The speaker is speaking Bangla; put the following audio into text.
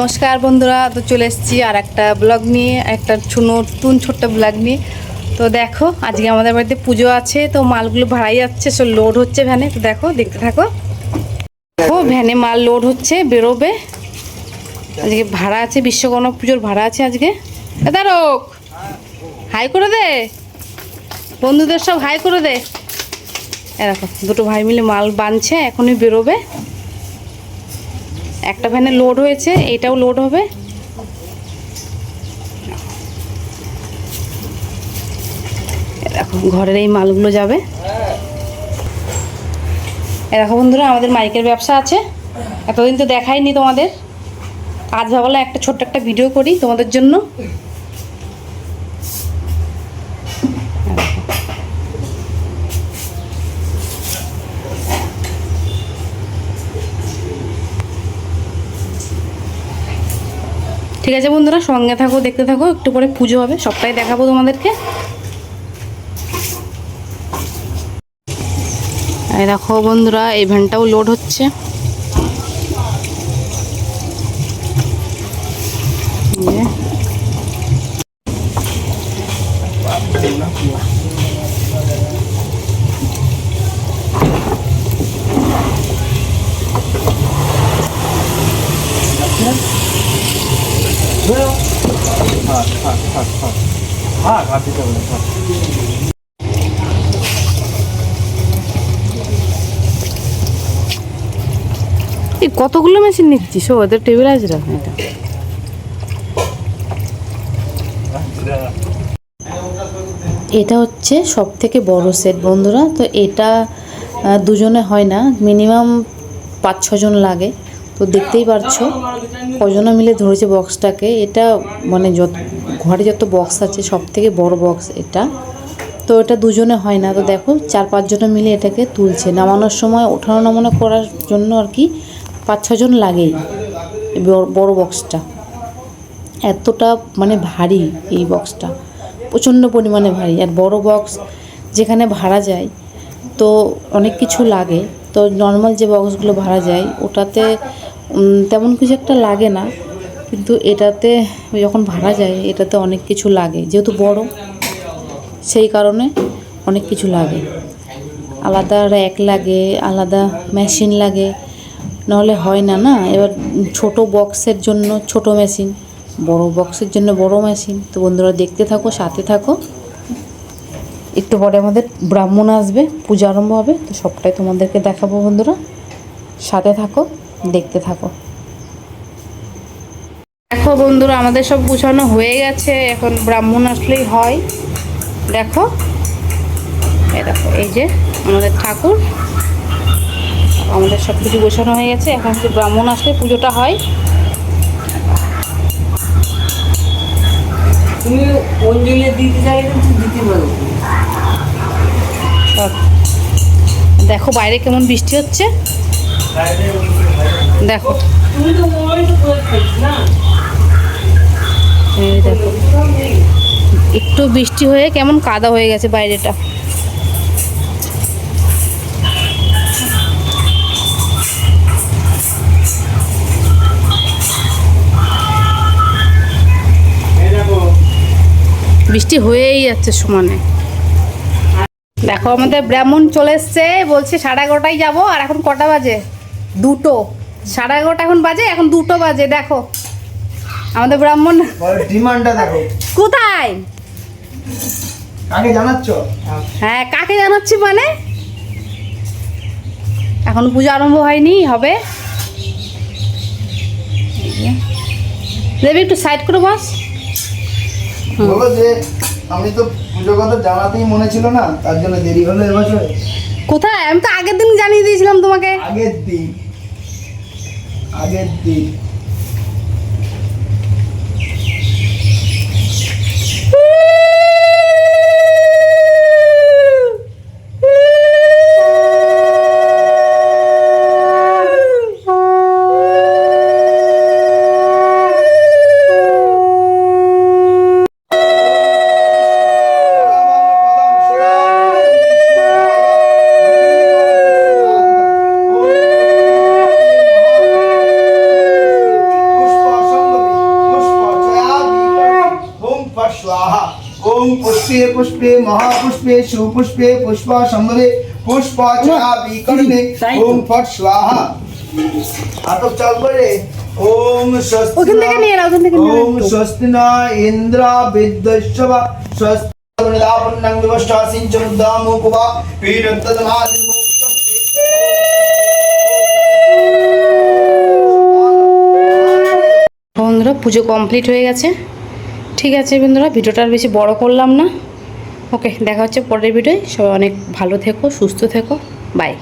নমস্কার বন্ধুরা, তো চলে এসেছি আর একটা ব্লগ নিয়ে, একটা নতুন ছোট্ট ব্লগ নিয়ে। তো দেখো, আজকে আমাদের বাড়িতে পুজো আছে, তো মালগুলো ভাড়াই যাচ্ছে সব লোড হচ্ছে ভ্যানে তো দেখো, দেখতে থাকো। দেখো ভ্যানে মাল লোড হচ্ছে, বেরোবে। আজকে ভাড়া আছে, বিশ্বকর্মা পুজোর ভাড়া আছে আজকে। এ তারক হাই করে দে। বন্ধুদের সব হাই করে দে। এরকম দুটো ভাই মিলে মাল বানছে, এখনই বেরোবে। একটা ভ্যানে লোড হয়েছে এটাও লোড হবে। ঘরের এই মালগুলো যাবে। দেখো বন্ধুরা, আমাদের মাইকের ব্যবসা আছে। এতদিন তো দেখাইনি তোমাদের। আজ ভাবলাম একটা ছোট্ট একটা ভিডিও করি তোমাদের জন্য। ঠিক আছে বন্ধুরা, সঙ্গে থাকো, দেখতে থাকো, একটু পরে পুজো হবে, সবটাই দেখাবো তোমাদেরকে। দেখো বন্ধুরা, এই ভ্যানটাও লোড হচ্ছে। এই এই কতগুলো মেশিন নিচ্ছিস? ওদের টেবিল আছে রাখ এটা এটা হচ্ছে সব থেকে বড় সেট বন্ধুরা। তো এটা দুজনে হয় না। মিনিমাম পাঁচ ছজন লাগে। তো দেখতেই পারছ। কজনে মিলে ধরেছে বক্সটাকে। এটা মানে যত, ঘরে যত বক্স আছে সব থেকে বড় বক্স এটা। তো এটা দুজনে হয় না। তো দেখো, চার পাঁচজনে মিলে এটাকে তুলছে। নামানোর সময় ওঠানো নামানো করার জন্য আর কি পাঁচ ছজন লাগেই বড়- বক্সটা। এতটা মানে ভারী এই বক্সটা। প্রচণ্ড পরিমাণে ভারী। আর বড় বক্স যেখানে ভাড়া যায়, তো অনেক কিছু লাগে। তো নর্মাল যে বক্সগুলো ভাড়া যায়, ওটাতে তেমন কিছু একটা লাগে না। কিন্তু এটাতে যখন ভাড়া যায়, এটাতে অনেক কিছু লাগে। যেহেতু বড়, সেই কারণে অনেক কিছু লাগে। আলাদা র্যাক লাগে, আলাদা মেশিন লাগে। নাহলে হয় না না? এবার ছোট বক্সের জন্য ছোট মেশিন বড় বক্সের জন্য বড় মেশিন তো বন্ধুরা, দেখতে থাকো, সাথে থাকো। একটু পরে আমাদের ব্রাহ্মণ আসবে, পূজা আরম্ভ হবে। তো সবটাই তোমাদেরকে দেখাবো বন্ধুরা। সাথে থাকো। দেখতে থাকো। দেখো বন্ধুরা আমাদের সব গুছানো হয়ে গেছে। এখন ব্রাহ্মণ আসলেই হয়। দেখো এই দেখো এই যে আমাদের ঠাকুর। আমাদের সব কিছু গোছানো হয়ে গেছে। এখন শুধু ব্রাহ্মণ আসলে পুজোটা হয়। তুমি অঞ্জলি দিতে চাইলে দিতে পারো। দেখো বাইরে কেমন বৃষ্টি হচ্ছে। দেখো। একটু বৃষ্টি হয়ে কেমন কাদা হয়ে গেছে বাইরেটা। বৃষ্টি হয়েই যাচ্ছে সমানে। দেখো আমাদের ব্রাহ্মণ চলে এসছে, বলছে সাড়ে এগারোটায় যাব, আর এখন কটা বাজে? দুটো। সাড়ে এগারোটা এখন বাজে এখন দুটো বাজে দেখো। আমাদের ব্রাহ্মণ ডিমান্ডটা দেখো। কোথায়? কাকে জানাচ্ছ? হ্যাঁ কাকে জানাচ্ছি মানে? এখন পুজো আরম্ভ হয়নি হবে। দেবী একটু সাইড করে বস। বলো যে আমি তো পুজো কথা জানাতেই মনে ছিল না তার জন্য দেরি হলো এবছর। কোথায়? আমি তো আগের দিন জানিয়ে দিয়েছিলাম তোমাকে। আগের দিন। আগের দিন মহাপুষ্পে সুপুষ্পে পুষ্প সম্বদে পুষ্প চা বিকর্ণে ওম ফট স্বাহা। আতপ চাল করে ওম স্বস্তি ওম। স্বস্তি না ইন্দ্র বিদ্যশ্বব স্বস্তি বন্ধুরা পুজো কমপ্লিট হয়ে গেছে। ঠিক আছে বন্ধুরা, ভিডিওটা আর বেশি বড় করলাম না। ওকে, দেখা হচ্ছে পরের ভিডিও সবাই অনেক ভালো থেকো, সুস্থ থেকো। বাই